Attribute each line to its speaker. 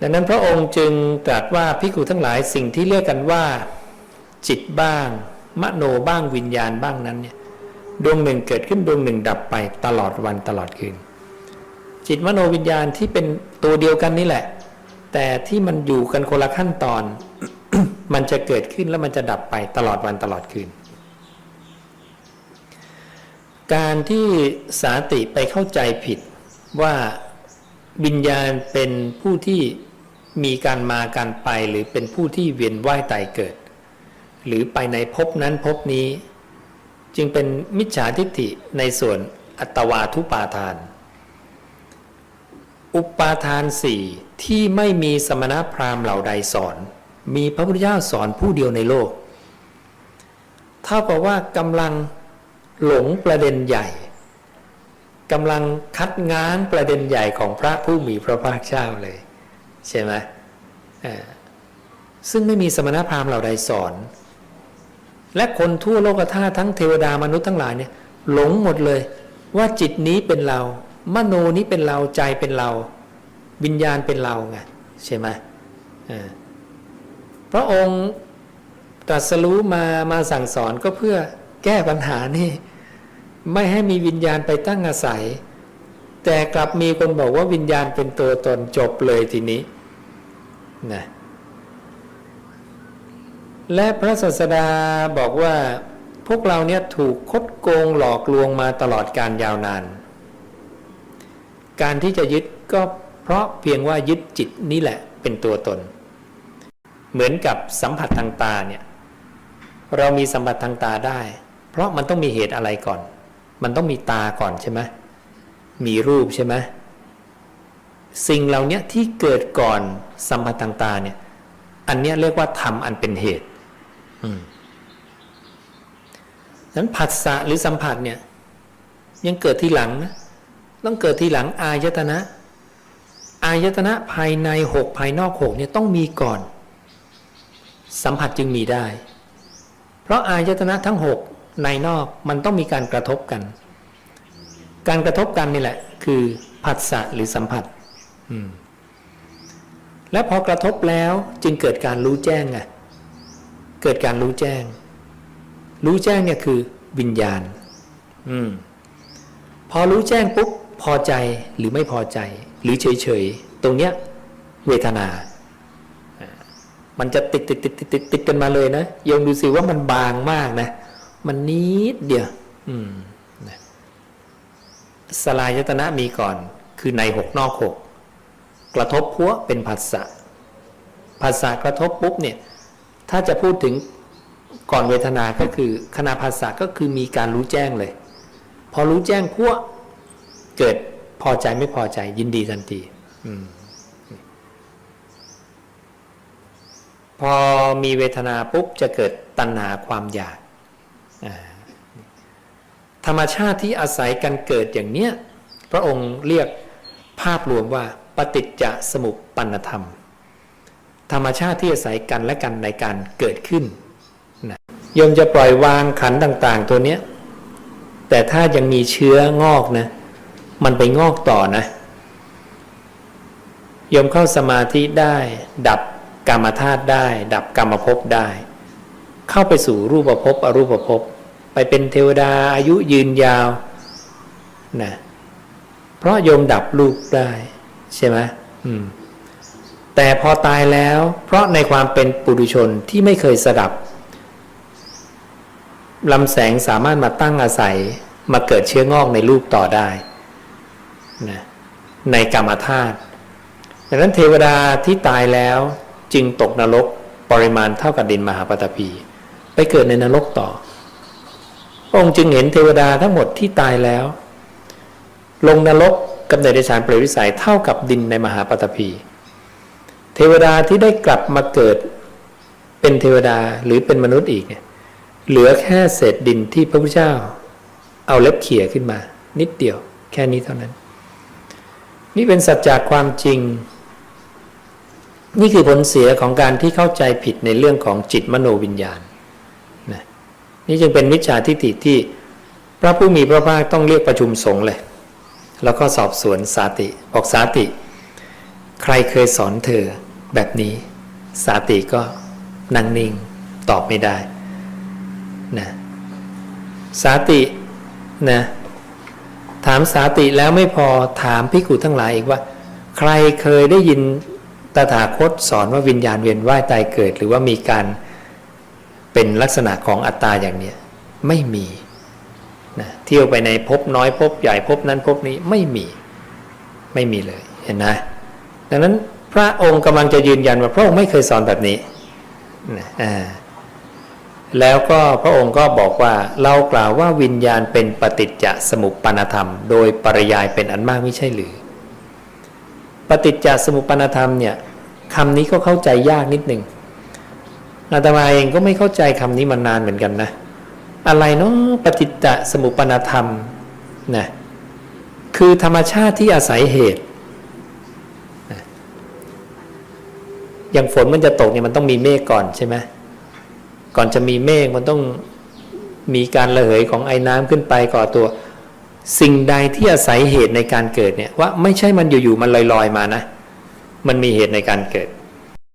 Speaker 1: ดังนั้นพระองค์จึงตรัสว่าพิกุทั้งหลายสิ่งที่เรียกกันว่า จิตบ้าง มโนบ้างวิญญาณบ้างนั้นเนี่ยดวงหนึ่งเกิดขึ้นดวงหนึ่งดับไปตลอดวันตลอดคืน จิตมโนวิญญาณที่เป็นตัวเดียวกันนี่แหละ แต่ที่มันอยู่กันคนละขั้นตอน มันจะเกิดขึ้นแล้วมันจะดับไปตลอดวันตลอดคืน การที่สาติไปเข้าใจผิดว่า วิญญาณเป็นผู้ที่มีการมาการไปหรือเป็นผู้ที่เวียนว่ายตายเกิด หรือไปในภพนั้นภพนี้ จึงเป็นมิจฉาทิฏฐิในส่วนอัตวาทุปาทาน อุปาทานสี่ที่ไม่มีสมณพราหมณ์เหล่าใดสอน มีพระพุทธเจ้าสอนผู้เดียวในโลก เท่ากับว่ากำลังหลงประเด็นใหญ่ กำลังคัดง้างประเด็นใหญ่ของพระผู้มีพระภาคเจ้าเลย ใช่ไหมซึ่งไม่มีสมณพราหมณ์เหล่าใดสอน และคนทั่วโลกธาตุทั้งเทวดามนุษย์ทั้งหลายเนี่ยหลงหมดเลย ว่าจิตนี้เป็นเรา มโนนี้เป็นเราใจเป็นเรา วิญญาณเป็นเราไงใช่ไหมพระองค์ตรัสรู้มามาสั่งสอนก็เพื่อแก้ปัญหานี่ ไม่ให้มีวิญญาณไปตั้งอาศัย แต่กลับมีคนบอกว่าวิญญาณเป็นตัวตนจบเลยทีนี้นะและพระศาสดาบอกว่าพวกเราเนี่ยถูกคดโกงหลอกลวงมาตลอดการยาวนาน การที่จะยึดก็เพราะเพียงว่ายึดจิตนี่แหละเป็นตัวตน เหมือนกับสัมผัสทางตาเนี่ยเรามีสัมผัสทางตาได้ เพราะมันต้องมีเหตุอะไรก่อน มันต้องมีตาก่อนใช่ไหมมีรูปใช่ไหมสิ่งเหล่านี้ที่เกิดก่อนสัมผัสทางตาเนี่ยอันนี้เรียกว่าธรรมอันเป็นเหตุนั้นผัสสะหรือสัมผัสเนี่ยยังเกิดทีหลังนะต้องเกิดทีหลังอายตนะ อายตนะภายในหกภายนอกหกเนี่ยต้องมีก่อน สัมผัสจึงมีได้ เพราะอายตนะทั้งหก ในนอกมันต้องมีการกระทบกัน การกระทบกันนี่แหละ คือผัสสะหรือสัมผัสและพอกระทบแล้วจึงเกิดการรู้แจ้งไงเกิดการรู้แจ้ง รู้แจ้งเนี่ยคือวิญญาณ อืม พอรู้แจ้งปุ๊บพอใจหรือไม่พอใจ หรือเฉยเฉยๆตรงเนี้ย เวทนาอ่ามันจะติดติดติดติดติดติดกันมาเลยนะโยมดูสิว่ามันบางมากนะ มันนิดเดียวสลายตนะมีก่อน คือในหกนอกหกกระทบพัวเป็นผัสสะผัสสะกระทบปุ๊บเนี่ยถ้าจะพูดถึงก่อนเวทนาก็คือขณะผัสสะก็คือมีการรู้แจ้งเลย พอรู้แจ้งพัวเกิดพอใจไม่พอใจยินดีทันทีพอมีเวทนาปุ๊บจะเกิดตัณหาความอยาก ธรรมชาติที่อาศัยกันเกิดอย่างเนี้ยพระองค์เรียกภาพรวมว่าปฏิจจสมุปปนธรรม ธรรมชาติที่อาศัยกันและกันในการเกิดขึ้นนะยมจะปล่อยวางขันต่างๆ ตัวเนี้ยแต่ถ้ายังมีเชื้องอกนะมันไปงอกต่อนะยมเข้าสมาธิได้ ดับกรรมธาตุได้ ดับกรรมภพได้ เข้าไปสู่รูปภพอรูปภพไปเป็นเทวดาอายุยืนยาวนะเพราะโยมดับรูปได้ ใช่ไหมอืมแต่พอตายแล้ว เพราะในความเป็นปุถุชนที่ไม่เคยสดับลำแสงสามารถมาตั้งอาศัยมาเกิดเชื้องอกในรูปต่อได้นะในกรรมธาตุดังนั้นเทวดาที่ตายแล้วจึงตกนรกปริมาณเท่ากับดินมหาปฐพี ไปเกิดในนรกต่อ องค์จึงเห็นเทวดาทั้งหมดที่ตายแล้ว ลงนรกกำเนิดในฌานเปรตวิสัยเท่ากับดินในมหาปฐพี เทวดาที่ได้กลับมาเกิดเป็นเทวดาหรือเป็นมนุษย์อีกเนี่ยเหลือแค่เศษดินที่พระพุทธเจ้า เอาเล็บเขี่ยขึ้นมา นิดเดียวแค่นี้เท่านั้น นี่เป็นสัจจะความจริง นี่คือผลเสียของการที่เข้าใจผิดในเรื่องของจิตมโนวิญญาณ นี่จึงเป็นมิจฉาทิฏฐิที่พระผู้มีพระภาคต้องเรียกประชุมสงฆ์เลย แล้วก็สอบสวนสาติบอกสาติ ใครเคยสอนเธอแบบนี้ สาติก็นั่งนิ่งตอบไม่ได้นะสาตินะถามสาติแล้วไม่พอถามพิกุทั้งหลายอีกว่า ใครเคยได้ยินตถาคตสอนว่าวิญญาณเวียนว่ายตายเกิด หรือว่ามีการ เป็นลักษณะของอัตตาอย่างเนี้ยไม่มีนะเที่ยวไปในภพน้อยภพใหญ่ภพนั้นภพนี้ไม่มีไม่มีเลยเห็นนะดังนั้นพระองค์กำลังจะยืนยันว่าพระองค์ไม่เคยสอนแบบนี้นะอ่าแล้วก็พระองค์ก็บอกว่าเรากล่าวว่าวิญญาณเป็นปฏิจจสมุปปนธรรม โดยปริยายเป็นอันมากไม่ใช่หรือ ปฏิจจสมุปปนธรรมเนี่ยคำนี้ก็เข้าใจยากนิดหนึ่ง อาตมาเองก็ไม่เข้าใจคำนี้มานานเหมือนกันนะ อะไรเนาะปฏิจจสมุปปนธรรมนะคือธรรมชาติที่อาศัยเหตุนะอย่างฝนมันจะตกเนี่ยมันต้องมีเมฆก่อนใช่ไหมก่อนจะมีเมฆมันต้องมีการระเหยของไอ้น้ำขึ้นไปก่อตัวสิ่งใดที่อาศัยเหตุในการเกิดเนี่ยว่าไม่ใช่มันอยู่ๆมันลอยๆมานะ มันมีเหตุในการเกิด